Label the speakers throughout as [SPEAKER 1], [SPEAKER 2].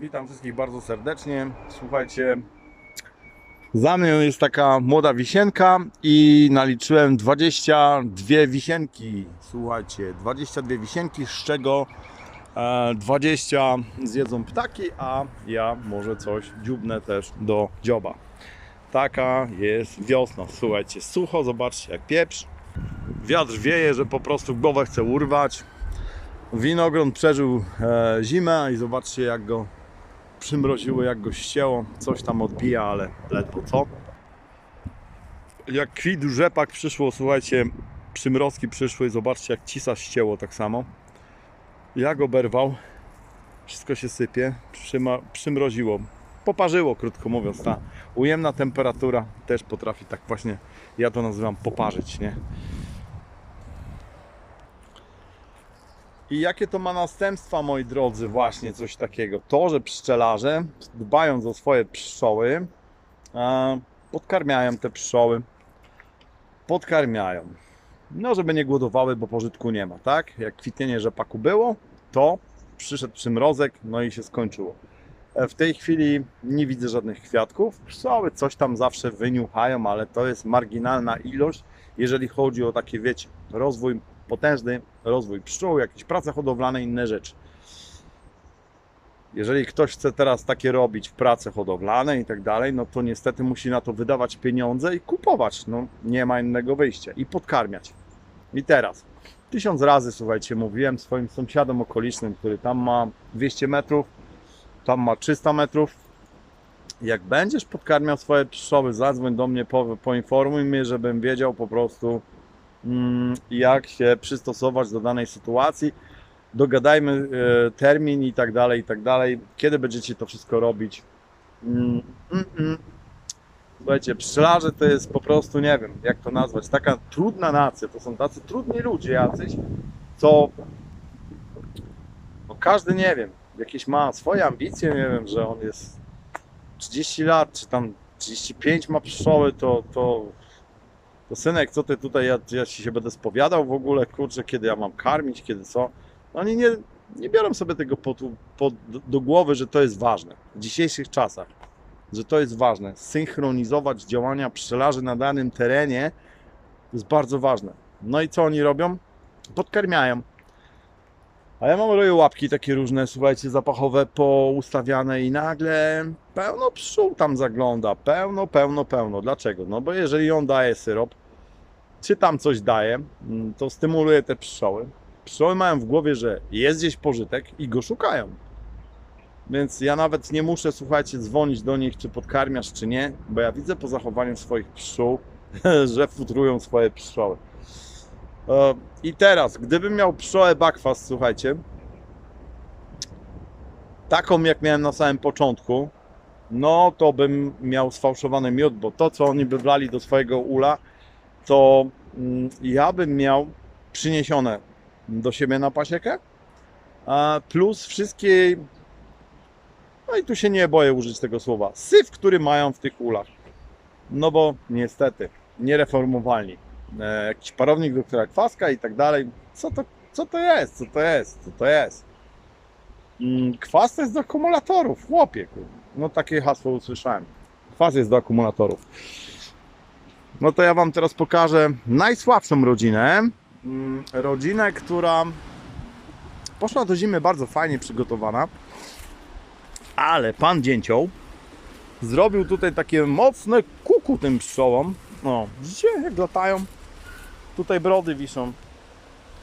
[SPEAKER 1] Witam wszystkich bardzo serdecznie. Słuchajcie, za mną jest taka młoda wisienka i naliczyłem 22 wisienki. Słuchajcie, 22 wisienki, z czego e, 20 zjedzą ptaki, a ja może coś dziubnę też do dzioba. Taka jest wiosna. Słuchajcie, sucho, zobaczcie jak pieprz. Wiatr wieje, że po prostu głowę chce urwać. Winogron przeżył e, zimę i zobaczcie jak go przymroziło, jak go ścięło. Coś tam odbija, ale ledwo co. Jak kwit rzepak przyszło, słuchajcie, przymrozki przyszły, zobaczcie jak cisa ścięło tak samo. Jak oberwał, wszystko się sypie, przyma, przymroziło. Poparzyło, krótko mówiąc. Ta ujemna temperatura też potrafi tak właśnie, ja to nazywam poparzyć, nie? I jakie to ma następstwa, moi drodzy, właśnie coś takiego? To, że pszczelarze, dbając o swoje pszczoły, podkarmiają te pszczoły. Podkarmiają. No, żeby nie głodowały, bo pożytku nie ma, tak? Jak kwitnienie rzepaku było, to przyszedł przymrozek, no i się skończyło. E, W tej chwili nie widzę żadnych kwiatków. Pszczoły coś tam zawsze wyniuchają, ale to jest marginalna ilość, jeżeli chodzi o takie, wiecie, rozwój potężny rozwój pszczół, jakieś prace hodowlane, inne rzeczy. Jeżeli ktoś chce teraz takie robić prace hodowlane i tak dalej, no to niestety musi na to wydawać pieniądze i kupować. No, nie ma innego wyjścia. I podkarmiać. I teraz. Tysiąc razy, słuchajcie, mówiłem swoim sąsiadom okolicznym, który tam ma 200 metrów, tam ma 300 metrów. Jak będziesz podkarmiał swoje pszczoły, zadzwoń do mnie, po, poinformuj mnie, żebym wiedział po prostu, jak się przystosować do danej sytuacji. Dogadajmy e, termin i tak dalej, i tak dalej. Kiedy będziecie to wszystko robić? Mm, mm, mm. Słuchajcie, pszczelarze to jest po prostu, nie wiem, jak to nazwać, taka trudna nacja. To są tacy trudni ludzie jacyś, co no każdy, nie wiem, jakieś ma swoje ambicje, nie wiem, że on jest 30 lat, czy tam 35 ma pszczoły, to, to to synek, co ty tutaj, ja, ja ci się będę spowiadał w ogóle, kurczę, kiedy ja mam karmić, kiedy co. Oni nie, nie biorą sobie tego pod, pod, do głowy, że to jest ważne w dzisiejszych czasach, że to jest ważne. Synchronizować działania pszczelarzy na danym terenie jest bardzo ważne. No i co oni robią? Podkarmiają. A ja mam roju łapki takie różne, słuchajcie, zapachowe poustawiane i nagle pełno pszczół tam zagląda. Pełno, pełno, pełno. Dlaczego? No bo jeżeli on daje syrop, czy tam coś daje, mm, to stymuluje te pszczoły. Pszczoły mają w głowie, że jest gdzieś pożytek i go szukają. Więc ja nawet nie muszę, słuchajcie, dzwonić do nich, czy podkarmiasz, czy nie, bo ja widzę po zachowaniu swoich pszczół, że futrują swoje pszczoły. E, I teraz, gdybym miał pszczołę bakwast, słuchajcie, taką jak miałem na samym początku, no to bym miał sfałszowany miód, bo to, co oni by wlali do swojego ula, to mm, ja bym miał przyniesione do siebie na pasiekę, plus wszystkie, no i tu się nie boję użyć tego słowa, syf, który mają w tych ulach. No bo niestety, niereformowalni. E, jakiś parownik doktora Kwaska i tak dalej. Co to, co to jest? Co to jest? Co to jest? Mm, Kwas jest do akumulatorów, chłopie. No takie hasło usłyszałem. Kwas jest do akumulatorów. No to ja Wam teraz pokażę najsłabszą rodzinę. Mm, Rodzinę, która poszła do zimy bardzo fajnie przygotowana. Ale pan Dzięcioł zrobił tutaj takie mocne kuku tym pszczołom. O, widzicie jak latają? Tutaj brody wiszą.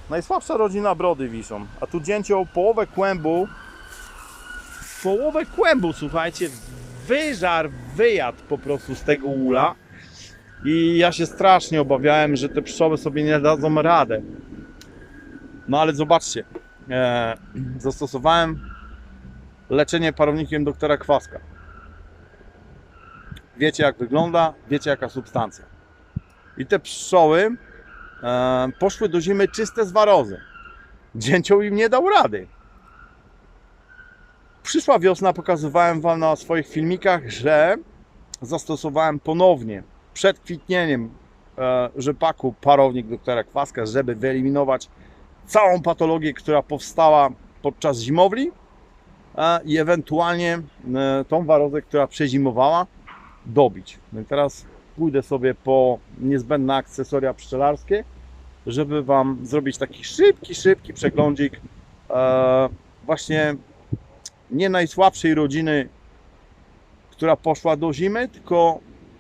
[SPEAKER 1] Najsłabsza rodzina brody wiszą. A tu dzięcioł połowę kłębu. Połowę kłębu, słuchajcie, wyżar, wyjadł po prostu z tego ula. I ja się strasznie obawiałem, że te pszczoły sobie nie dadzą radę. No ale zobaczcie, e, zastosowałem leczenie parownikiem doktora Kwaska. Wiecie jak wygląda, wiecie jaka substancja. I te pszczoły e, poszły do zimy czyste z warozy. Dzięcioł im nie dał rady. Przyszła wiosna, pokazywałem Wam na swoich filmikach, że zastosowałem ponownie przed kwitnieniem e, rzepaku parownik doktora Kwaska, żeby wyeliminować całą patologię, która powstała podczas zimowli. a, i ewentualnie e, tą warozę, która przezimowała, dobić. No i teraz pójdę sobie po niezbędne akcesoria pszczelarskie, żeby Wam zrobić taki szybki, szybki przeglądzik e, właśnie nie najsłabszej rodziny, która poszła do zimy, tylko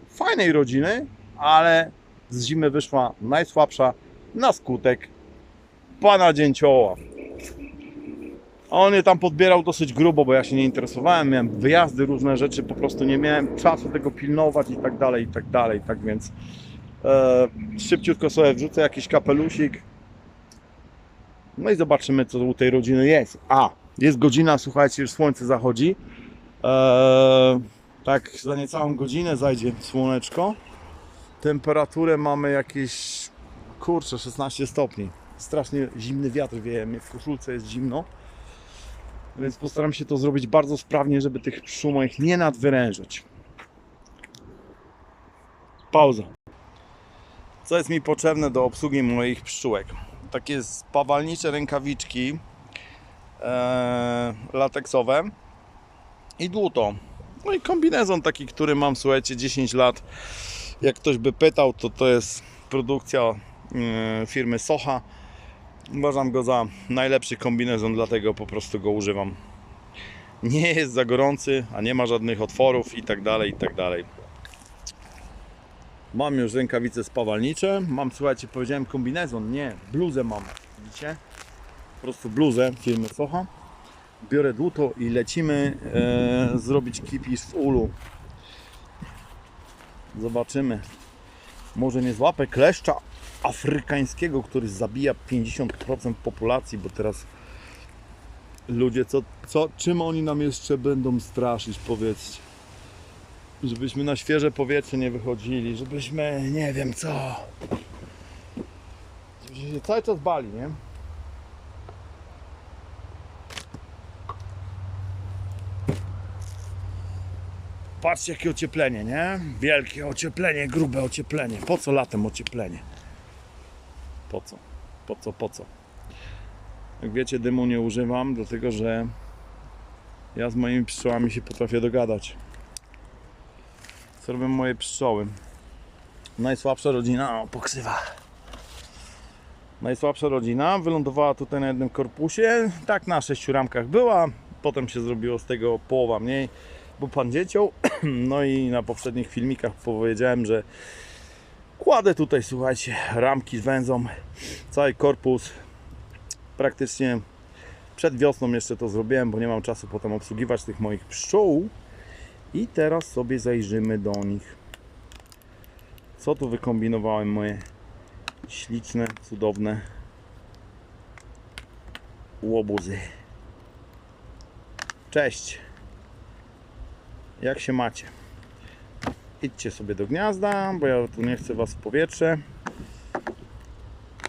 [SPEAKER 1] fajnej rodziny, ale z zimy wyszła najsłabsza na skutek pana dzięcioła. On je tam podbierał dosyć grubo, bo ja się nie interesowałem, miałem wyjazdy, różne rzeczy, po prostu nie miałem czasu tego pilnować i tak dalej, i tak dalej, tak więc szybciutko sobie wrzucę jakiś kapelusik no i zobaczymy, co u tej rodziny jest. A, jest godzina, słuchajcie, już słońce zachodzi. Eee, tak, za niecałą godzinę zajdzie słoneczko. Temperaturę mamy jakieś, kurczę, 16 stopni. Strasznie zimny wiatr wieje, mnie w koszulce jest zimno. Więc postaram się to zrobić bardzo sprawnie, żeby tych pszczół moich nie nadwyrężać. Pauza. Co jest mi potrzebne do obsługi moich pszczółek? Takie spawalnicze rękawiczki e, lateksowe i dłuto. No i kombinezon taki, który mam, słuchajcie, 10 lat. Jak ktoś by pytał, to to jest produkcja e, firmy Socha. Uważam go za najlepszy kombinezon, dlatego po prostu go używam. Nie jest za gorący, a nie ma żadnych otworów i tak dalej, i tak dalej. Mam już rękawice spawalnicze. Mam, słuchajcie, powiedziałem kombinezon. Nie, bluzę mam. Widzicie? Po prostu bluzę firmy Socha. Biorę dłuto i lecimy e, zrobić kipisz w ulu. Zobaczymy. Może nie złapę kleszcza afrykańskiego, który zabija 50% populacji, bo teraz ludzie, co, co, czym oni nam jeszcze będą straszyć, powiedzcie żebyśmy na świeże powietrze nie wychodzili, żebyśmy nie wiem co. Żebyśmy się cały czas bali, nie? Patrzcie jakie ocieplenie, nie? Wielkie ocieplenie, grube ocieplenie. Po co latem ocieplenie? Po co? Po co, po co? Jak wiecie, dymu nie używam, dlatego że ja z moimi pszczołami się potrafię dogadać co robią moje pszczoły. Najsłabsza rodzina, o pokrzywa. Najsłabsza rodzina wylądowała tutaj na jednym korpusie. Tak na sześciu ramkach była. Potem się zrobiło z tego połowa mniej, bo pan dzieciął. No i na poprzednich filmikach powiedziałem, że kładę tutaj, słuchajcie, ramki z węzą. Cały korpus. Praktycznie przed wiosną jeszcze to zrobiłem, bo nie mam czasu potem obsługiwać tych moich pszczół. I teraz sobie zajrzymy do nich. Co tu wykombinowałem moje śliczne, cudowne łobuzy. Cześć. Jak się macie? Idźcie sobie do gniazda, bo ja tu nie chcę was w powietrze.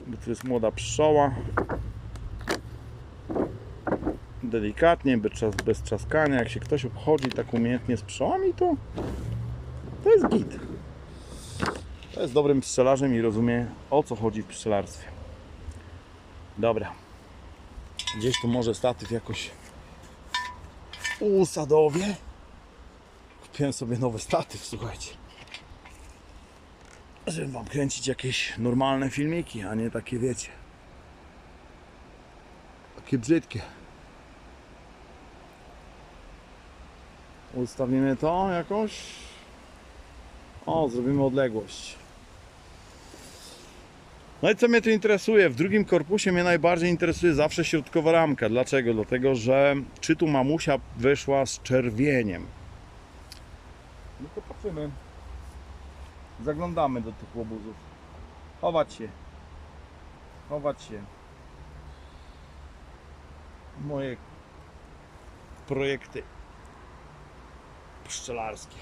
[SPEAKER 1] Bo tu jest młoda pszczoła delikatnie, bez, trzaskania. Jak się ktoś obchodzi tak umiejętnie z pszczołami, to to jest git. To jest dobrym pszczelarzem i rozumie o co chodzi w pszczelarstwie. Dobra. Gdzieś tu może statyw jakoś usadowie. Kupiłem sobie nowy statyw, słuchajcie. Żeby wam kręcić jakieś normalne filmiki, a nie takie wiecie. Takie brzydkie. Ustawimy to jakoś. O, zrobimy odległość. No i co mnie tu interesuje? W drugim korpusie mnie najbardziej interesuje zawsze środkowa ramka. Dlaczego? Dlatego, że czy tu mamusia wyszła z czerwieniem. No to patrzymy. Zaglądamy do tych łobuzów. Chować się. Chować się. Moje projekty pszczelarskie.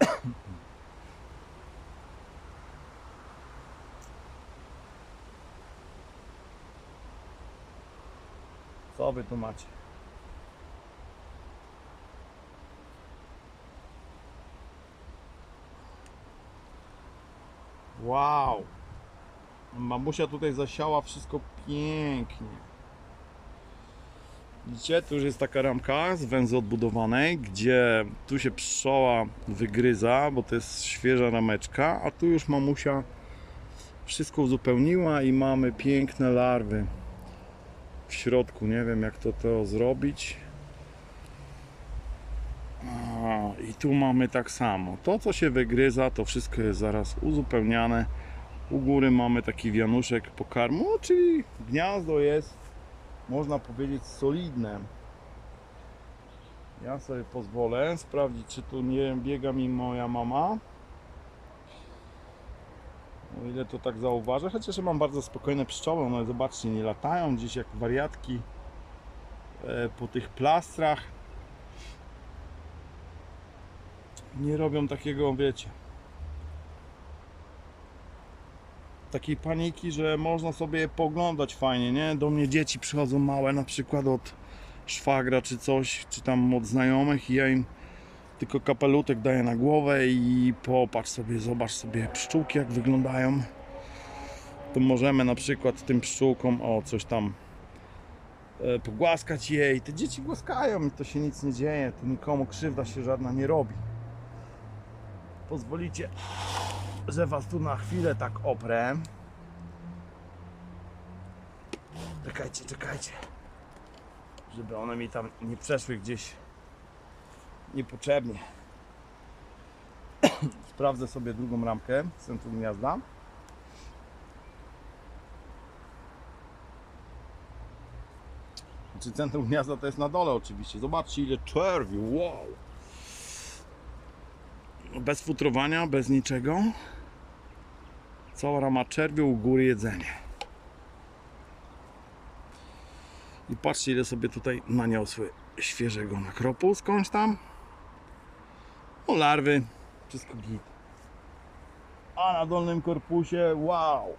[SPEAKER 1] Co wy tu macie? Wow! Mamusia tutaj zasiała wszystko pięknie. Widzicie, tu już jest taka ramka z węzy odbudowanej, gdzie tu się pszczoła wygryza, bo to jest świeża rameczka, a tu już mamusia wszystko uzupełniła i mamy piękne larwy w środku. Nie wiem jak to, to zrobić. A, I tu mamy tak samo. To co się wygryza, to wszystko jest zaraz uzupełniane. U góry mamy taki wianuszek pokarmu, czyli gniazdo jest, można powiedzieć, solidne. Ja sobie pozwolę sprawdzić, czy tu nie biega mi moja mama. O ile to tak zauważę, chociaż mam bardzo spokojne pszczoły, one zobaczcie, nie latają gdzieś jak wariatki e, po tych plastrach. Nie robią takiego, wiecie, takiej paniki, że można sobie poglądać fajnie, nie? Do mnie dzieci przychodzą małe, na przykład od szwagra czy coś, czy tam od znajomych i ja im tylko kapelutek daję na głowę i popatrz sobie, zobacz sobie pszczółki jak wyglądają. To możemy na przykład tym pszczółkom, o coś tam e, pogłaskać jej. Te dzieci głaskają i to się nic nie dzieje, tu nikomu krzywda się żadna nie robi. Pozwolicie, że was tu na chwilę tak oprę. Czekajcie, czekajcie. Żeby one mi tam nie przeszły gdzieś niepotrzebnie. Sprawdzę sobie drugą ramkę centrum gniazda. Czy centrum gniazda to jest na dole oczywiście. Zobaczcie ile czerwi, wow. Bez futrowania, bez niczego. Cała rama czerwiu, u góry jedzenie. I patrzcie ile sobie tutaj naniosły świeżego nakropu skądś tam. O larwy, wszystko git. A na dolnym korpusie, wow.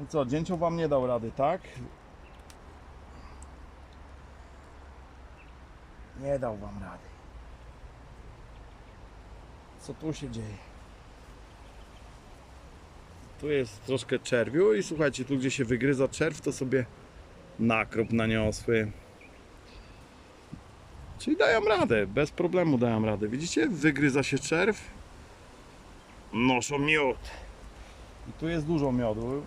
[SPEAKER 1] No co, dzięcioł wam nie dał rady, tak? Nie dał wam rady. Co tu się dzieje? Tu jest troszkę czerwiu i słuchajcie, tu gdzie się wygryza czerw, to sobie nakrop naniosły. Czyli dają radę, bez problemu dają radę. Widzicie? Wygryza się czerw. Noszą miód. I tu jest dużo miodu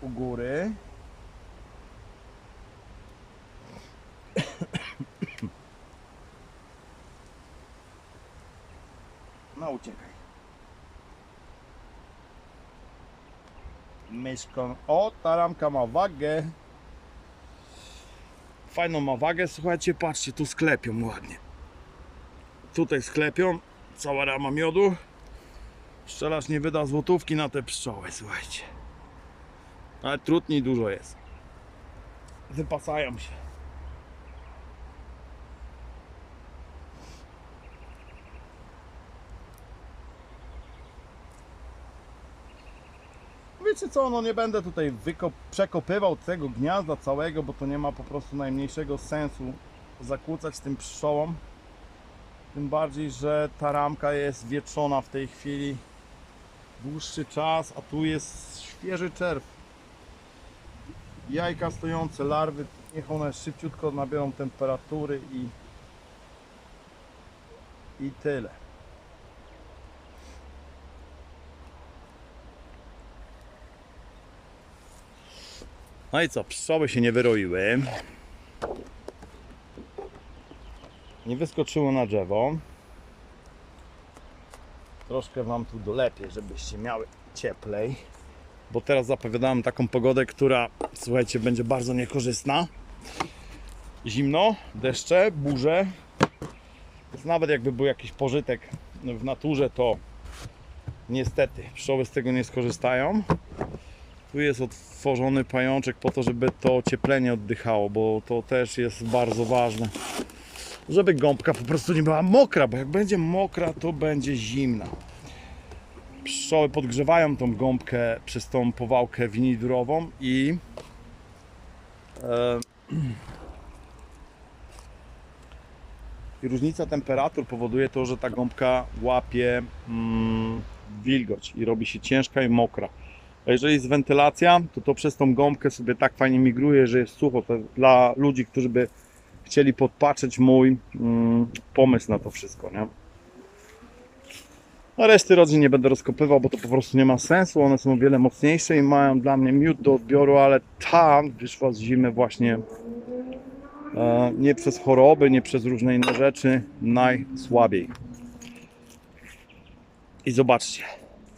[SPEAKER 1] u góry. Uciekaj. Myszką. O, ta ramka ma wagę. Fajną ma wagę. Słuchajcie, patrzcie, tu sklepią ładnie. Tutaj sklepią. Cała rama miodu. Pszczelarz nie wyda złotówki na te pszczoły, słuchajcie. Ale trudniej dużo jest. Wypasają się. Wiecie co, no nie będę tutaj przekopywał tego gniazda całego, bo to nie ma po prostu najmniejszego sensu zakłócać tym pszczołom. Tym bardziej, że ta ramka jest wietrzona w tej chwili dłuższy czas, a tu jest świeży czerw. Jajka stojące, larwy, niech one szybciutko nabiorą temperatury i i tyle. No i co, pszczoły się nie wyroiły. Nie wyskoczyło na drzewo. Troszkę Wam tu dolepię, żebyście miały cieplej. Bo teraz zapowiadałem taką pogodę, która, słuchajcie, będzie bardzo niekorzystna. Zimno, deszcze, burze. Więc nawet jakby był jakiś pożytek w naturze, to niestety pszczoły z tego nie skorzystają. Tu jest otworzony pajączek po to, żeby to ocieplenie oddychało, bo to też jest bardzo ważne. Żeby gąbka po prostu nie była mokra, bo jak będzie mokra, to będzie zimna. Pszczoły podgrzewają tą gąbkę przez tą powałkę winidurową i i różnica temperatur powoduje to, że ta gąbka łapie mm, wilgoć i robi się ciężka i mokra. A jeżeli jest wentylacja, to to przez tą gąbkę sobie tak fajnie migruje, że jest sucho. To dla ludzi, którzy by chcieli podpatrzeć mój mm, pomysł na to wszystko, nie? A reszty rodzin nie będę rozkopywał, bo to po prostu nie ma sensu. One są o wiele mocniejsze i mają dla mnie miód do odbioru, ale ta wyszła z zimy właśnie e, nie przez choroby, nie przez różne inne rzeczy, najsłabiej. I zobaczcie,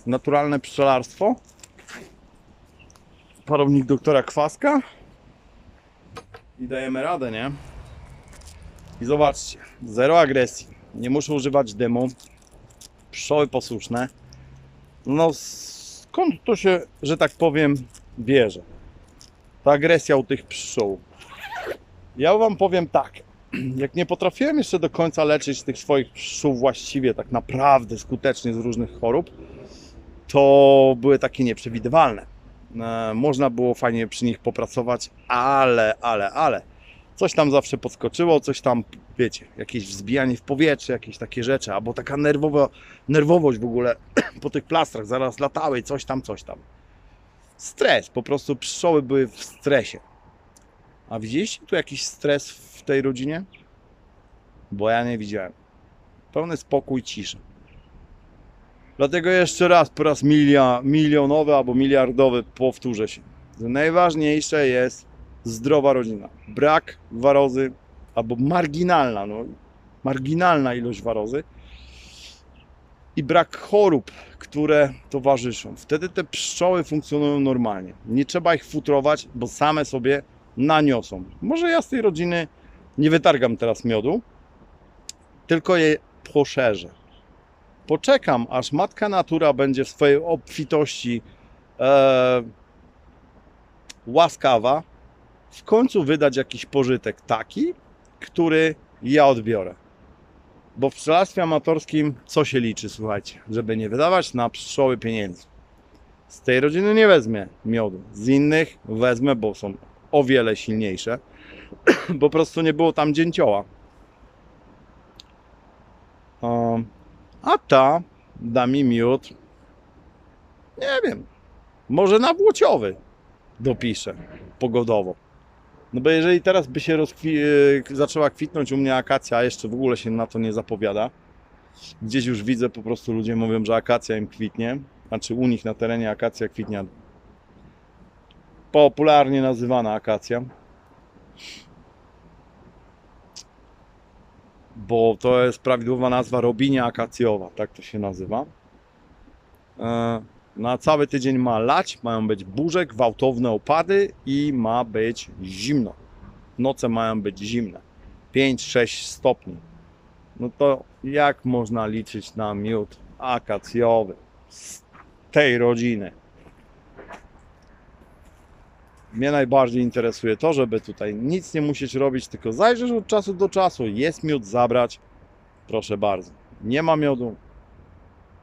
[SPEAKER 1] naturalne pszczelarstwo, parownik doktora Kwaska i dajemy radę, nie? I zobaczcie, zero agresji, nie muszę używać dymu, pszczoły posłuszne. No skąd to się, że tak powiem, bierze? Ta agresja u tych pszczół. Ja wam powiem tak, jak nie potrafiłem jeszcze do końca leczyć tych swoich pszczół właściwie, tak naprawdę skutecznie z różnych chorób, to były takie nieprzewidywalne. E, Można było fajnie przy nich popracować, ale, ale, ale coś tam zawsze podskoczyło, coś tam, wiecie, jakieś wzbijanie w powietrze, jakieś takie rzeczy, albo taka nerwowa, nerwowość w ogóle po tych plastrach, zaraz latały, coś tam, coś tam. Stres, po prostu pszczoły były w stresie. A widzieliście tu jakiś stres w tej rodzinie? Bo ja nie widziałem. Pełny spokój, cisza. Dlatego jeszcze raz, po raz milia, milionowy albo miliardowy powtórzę się. Najważniejsze jest zdrowa rodzina. Brak warozy albo marginalna, no, marginalna ilość warozy i brak chorób, które towarzyszą. Wtedy te pszczoły funkcjonują normalnie. Nie trzeba ich futrować, bo same sobie naniosą. Może ja z tej rodziny nie wytargam teraz miodu, tylko je poszerzę. Poczekam, aż matka natura będzie w swojej obfitości e, łaskawa, w końcu wydać jakiś pożytek taki, który ja odbiorę. Bo w pszczelarstwie amatorskim co się liczy, słuchajcie, żeby nie wydawać na pszczoły pieniędzy. Z tej rodziny nie wezmę miodu, z innych wezmę, bo są o wiele silniejsze. po prostu nie było tam dzięcioła. Um, a ta da mi miód, nie wiem, może na włociowy dopiszę pogodowo. No bo jeżeli teraz by się rozkwi- e, zaczęła kwitnąć u mnie akacja, a jeszcze w ogóle się na to nie zapowiada, gdzieś już widzę po prostu ludzie mówią, że akacja im kwitnie, znaczy u nich na terenie akacja kwitnia, popularnie nazywana akacja, bo to jest prawidłowa nazwa robinia akacjowa, tak to się nazywa. E, Na cały tydzień ma lać, mają być burze, gwałtowne opady i ma być zimno. Noce mają być zimne. 5-6 stopni. No to jak można liczyć na miód akacjowy z tej rodziny? Mnie najbardziej interesuje to, żeby tutaj nic nie musieć robić, tylko zajrzeć od czasu do czasu. Jest miód zabrać, proszę bardzo. Nie ma miodu,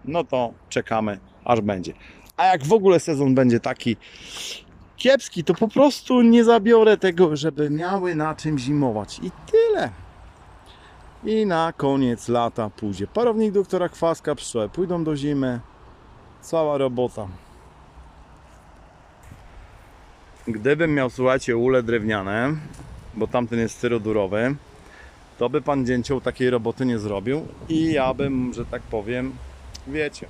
[SPEAKER 1] no to czekamy, aż będzie. A jak w ogóle sezon będzie taki kiepski, to po prostu nie zabiorę tego, żeby miały na czym zimować. I tyle. I na koniec lata pójdzie parownik doktora Kwaska, pszczoły pójdą do zimy. Cała robota. Gdybym miał, słuchajcie, ule drewniane, bo tamten jest styrodurowy, to by pan dzięcioł takiej roboty nie zrobił i ja bym, że tak powiem, wiecie,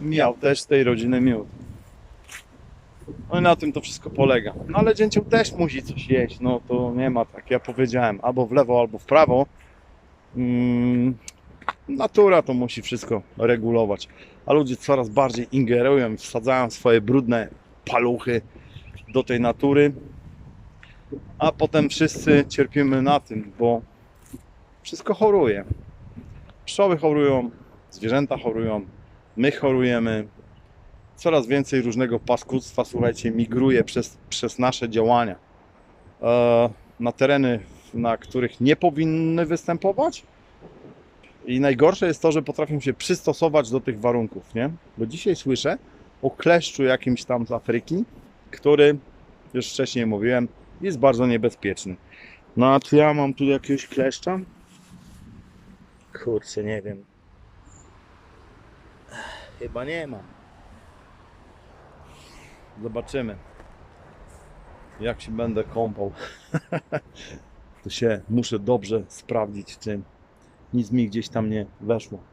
[SPEAKER 1] miał też z tej rodziny miód. No i na tym to wszystko polega. No ale dzięcioł też musi coś jeść, no to nie ma tak, ja powiedziałem, albo w lewo, albo w prawo. Mm, natura to musi wszystko regulować. A ludzie coraz bardziej ingerują wsadzają swoje brudne paluchy do tej natury. A potem wszyscy cierpimy na tym, bo wszystko choruje. Pszczoły chorują, zwierzęta chorują, my chorujemy. Coraz więcej różnego paskudztwa, słuchajcie, migruje przez, przez nasze działania e, na tereny, na których nie powinny występować. I najgorsze jest to, że potrafią się przystosować do tych warunków, nie? Bo dzisiaj słyszę o kleszczu jakimś tam z Afryki, który, już wcześniej mówiłem, jest bardzo niebezpieczny. No a czy ja mam tu jakiegoś kleszcza? Kurczę, nie wiem. Chyba nie mam. Zobaczymy. Jak się będę kąpał. to się muszę dobrze sprawdzić, czy nic mi gdzieś tam nie weszło.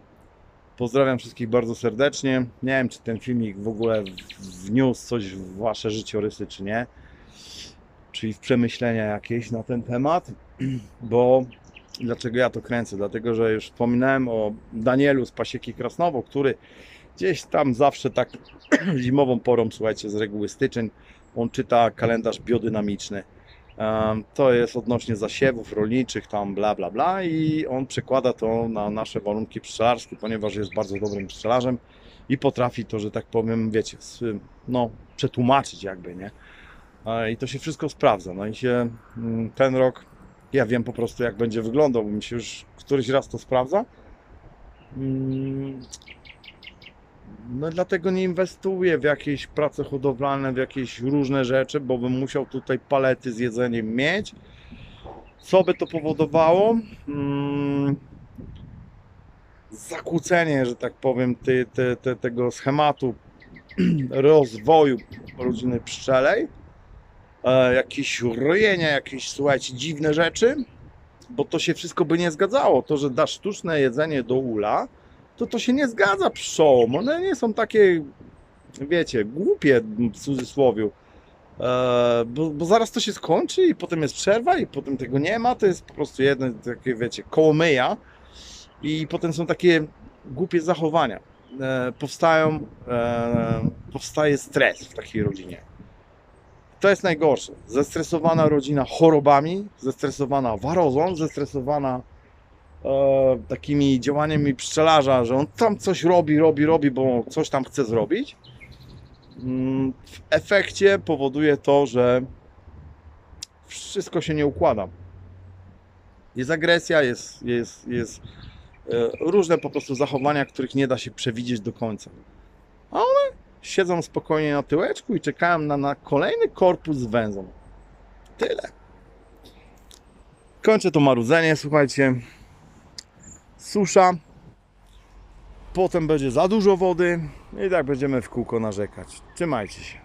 [SPEAKER 1] Pozdrawiam wszystkich bardzo serdecznie. Nie wiem, czy ten filmik w ogóle wniósł coś w wasze życiorysy, czy nie. Czyli w przemyślenia jakieś na ten temat. Bo dlaczego ja to kręcę? Dlatego, że już wspominałem o Danielu z Pasieki Krasnowo, który gdzieś tam zawsze tak zimową porą, słuchajcie, z reguły styczeń, on czyta kalendarz biodynamiczny. To jest odnośnie zasiewów rolniczych, tam bla bla bla i on przekłada to na nasze warunki pszczelarskie, ponieważ jest bardzo dobrym pszczelarzem i potrafi to, że tak powiem, wiecie, no, przetłumaczyć jakby, nie? I to się wszystko sprawdza. No i się mm, ten rok, ja wiem po prostu jak będzie wyglądał, bo mi się już któryś raz to sprawdza. No dlatego nie inwestuję w jakieś prace hodowlane, w jakieś różne rzeczy, bo bym musiał tutaj palety z jedzeniem mieć. Co by to powodowało? Mm, zakłócenie, że tak powiem, ty, ty, ty, tego schematu rozwoju rodziny pszczelej. E, jakieś rojenia, jakieś, słuchajcie, dziwne rzeczy, bo to się wszystko by nie zgadzało. To, że dasz sztuczne jedzenie do ula, to to się nie zgadza pszczołom. One nie są takie, wiecie, głupie w cudzysłowie. E, bo, bo zaraz to się skończy i potem jest przerwa i potem tego nie ma. To jest po prostu jedno takie, wiecie, kołomyja i potem są takie głupie zachowania. E, powstają, e, powstaje stres w takiej rodzinie. To jest najgorsze. Zestresowana rodzina chorobami, zestresowana warozą, zestresowana e, takimi działaniami pszczelarza, że on tam coś robi, robi, robi, bo coś tam chce zrobić. Mm, W efekcie powoduje to, że wszystko się nie układa. Jest agresja, jest, jest, jest e, różne po prostu zachowania, których nie da się przewidzieć do końca. A one siedzą spokojnie na tyłeczku i czekają na, na kolejny korpus z węzą. Tyle. Kończę to marudzenie, słuchajcie. Susza. Potem będzie za dużo wody i tak będziemy w kółko narzekać. Trzymajcie się.